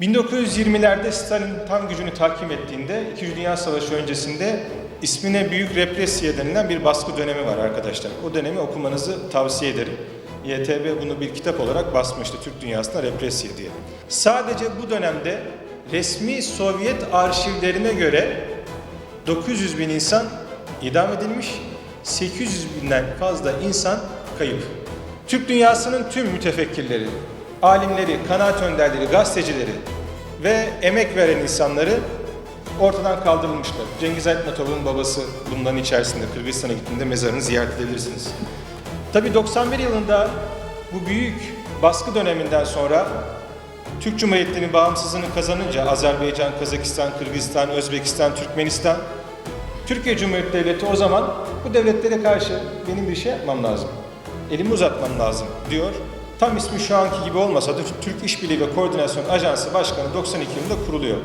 1920'lerde Stalin tam gücünü tahkim ettiğinde, İkinci Dünya Savaşı öncesinde ismine Büyük Represiye denilen bir baskı dönemi var arkadaşlar. O dönemi okumanızı tavsiye ederim. YTB bunu bir kitap olarak basmıştı Türk dünyasında represiye diye. Sadece bu dönemde resmi Sovyet arşivlerine göre 900 bin insan idam edilmiş, 800 binden fazla insan kayıp. Türk dünyasının tüm mütefekkirleri, alimleri, kanaat önderleri, gazetecileri ve emek veren insanları ortadan kaldırılmışlar. Cengiz Aytmatov'un babası bunların içerisinde Kırgızistan'a gittiğinde mezarını ziyaret edebilirsiniz. Tabii 91 yılında bu büyük baskı döneminden sonra Türk Cumhuriyeti'nin bağımsızlığını kazanınca Azerbaycan, Kazakistan, Kırgızistan, Özbekistan, Türkmenistan Türkiye Cumhuriyeti Devleti o zaman bu devletlere karşı benim bir şey yapmam lazım. Elimi uzatmam lazım diyor. Tam ismi şu anki gibi olmasa da Türk İşbirliği ve Koordinasyon Ajansı Başkanı 92 yılında kuruluyor.